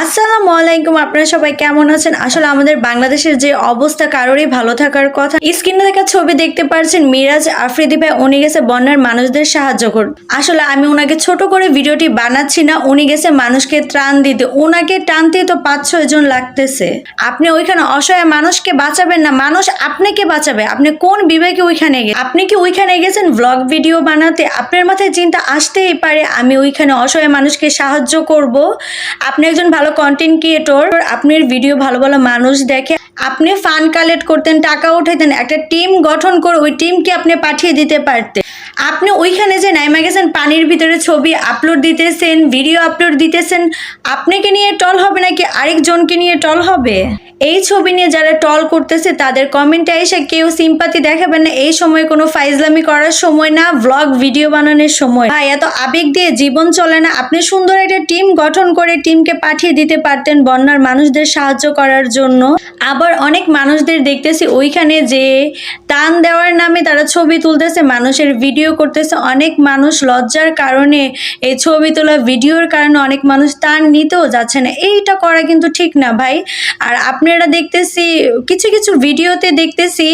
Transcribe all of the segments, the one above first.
আসসালামু আলাইকুম, আপনারা সবাই কেমন আছেন? আসলে আমাদের বাংলাদেশের যে অবস্থা, কারোরই ভালো থাকার কথা স্ক্রিনে দেখা ছবি দেখতে পারছেন মিরাজ আফ্রিদি ভাই। উনি গেছে বন্যার মানুষদের সাহায্য কর আসলে আমি ওনাকে ছোট করে ভিডিওটি বানাচ্ছি না, উনি গেছে মানুষকে ত্রাণ দিতে। ওনাকে টানতে তো পাঁচ ছয় জন লাগতেছে। আপনি ওইখানে অসহায় মানুষকে বাঁচাবেন না। মানুষ আপনাকে বাঁচাবে। আপনি কোন বিবেকে ওইখানে গে আপনি কি ওইখানে গেছেন ব্লগ ভিডিও বানাতে? আপনার মাথায় চিন্তা আসতেই পারে, আমি ওইখানে অসহায় মানুষকে সাহায্য করব। আপনি একজন ভালো কন্টেন্ট ক্রিয়েটর আপনার ভিডিও ভালো ভালো মানুষ দেখে, আপনি ফান্ড কালেক্ট করতেন, টাকা উঠাইতেন, একটা টিম গঠন করে ওই টিমকে আপনি পাঠিয়ে দিতে পারতেন। আপনি ওইখানে যে নাইমা গেছেন পানির ভিতরে ছবি আপলোড দিতেছেন ভিডিও আপলোড দিতেছেন, আপনাকে নিয়ে টল হবে নাকি আরেকজনকে নিয়ে টল হবে? এই ছবি নিয়ে যারা টল করতেছে, তাদের কমেন্টে এসে কেউ সিম্পাতি দেখাবেন না। এই সময় কোনো ফাইজলামি করার সময় না ব্লগ ভিডিও বানানোর সময়। ভাই, এত আবেগ দিয়ে জীবন চলে না। আপনি সুন্দর একটা টিম গঠন করে টিমকে পাঠিয়ে দিতে পারতেন বন্যার মানুষদের সাহায্য করার জন্য। আবার অনেক মানুষদের দেখতেছি ওইখানে যে টান দেওয়ার নামে তারা ছবি তুলতেছে, মানুষের ভিডিও করতেছে। অনেক মানুষ লজ্জার কারণে এই ছবি তোলা ভিডিওর কারণে অনেক মানুষ টান নিতেও যাচ্ছে না। এইটা করা কিন্তু ঠিক না ভাই। আর আপনারা দেখতেছি, কিছু কিছু ভিডিওতে দেখতেছি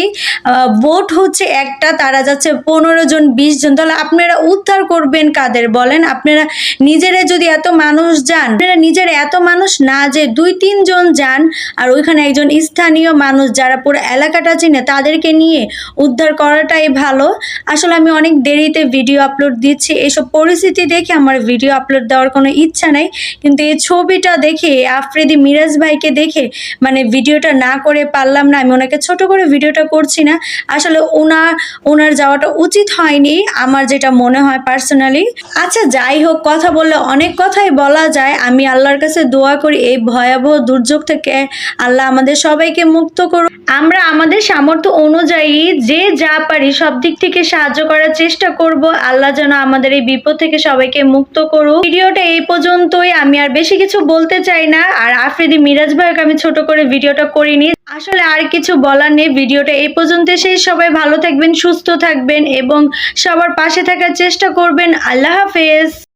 বোট হচ্ছে একটা, তারা যাচ্ছে পনেরো জন, বিশ জন। তাহলে আপনারা উদ্ধার করবেন কাদের বলেন? আপনারা নিজেরা যদি এত মানুষ যান, আপনারা নিজেরা এত মানুষ না যে দুই তিনজন যান, আর ওইখানে একজন স্থানীয় মানুষ যারা পুরো এলাকাটা চিনে, তাদেরকে নিয়ে উদ্ধার করাটাই ভালো। আসলে আমি অনেক দেরিতে ভিডিও আপলোড দিচ্ছি, এসব পরিস্থিতি দেখে আমার ভিডিও আপলোড দেওয়ার কোনো ইচ্ছা নেই। কিন্তু এই ছবিটা দেখে, আফ্রিদি মিরাজ ভাইকে দেখে মানে ভিডিওটা না করে পারলাম না, আমি ওনাকে ছোট করে ভিডিওটা করছি না। আসলে ওনার ওনার যাওয়াটা উচিত হয়নি, আমার যেটা মনে হয় পার্সোনালি আচ্ছা যাই হোক, কথা বললে অনেক কথাই বলা যায়। আমি আল্লাহর কাছে দোয়া করি, এই ভয়াবহ দুর্যোগ থেকে আল্লাহ আমাদের সবাইকে মুক্ত করুন আমরা আমাদের সামর্থ্য অনুযায়ী যে যা পারি সব দিক থেকে সাহায্য করার চেষ্টা করব। আল্লাহ যেন আমাদের এই বিপদ থেকে সবাইকে মুক্ত করুক। ভিডিওটা এই পর্যন্তই, আমি আর বেশি কিছু বলতে চাই না। আর আফ্রিদি মিরাজ ভাইকে আমি ছোট করে ভিডিওটা করিনি। আসলে আর কিছু বলার নেই। ভিডিওটা এই পর্যন্ত সেই সবাই ভালো থাকবেন, সুস্থ থাকবেন এবং সবার পাশে থাকার চেষ্টা করবেন। আল্লাহ হাফেজ।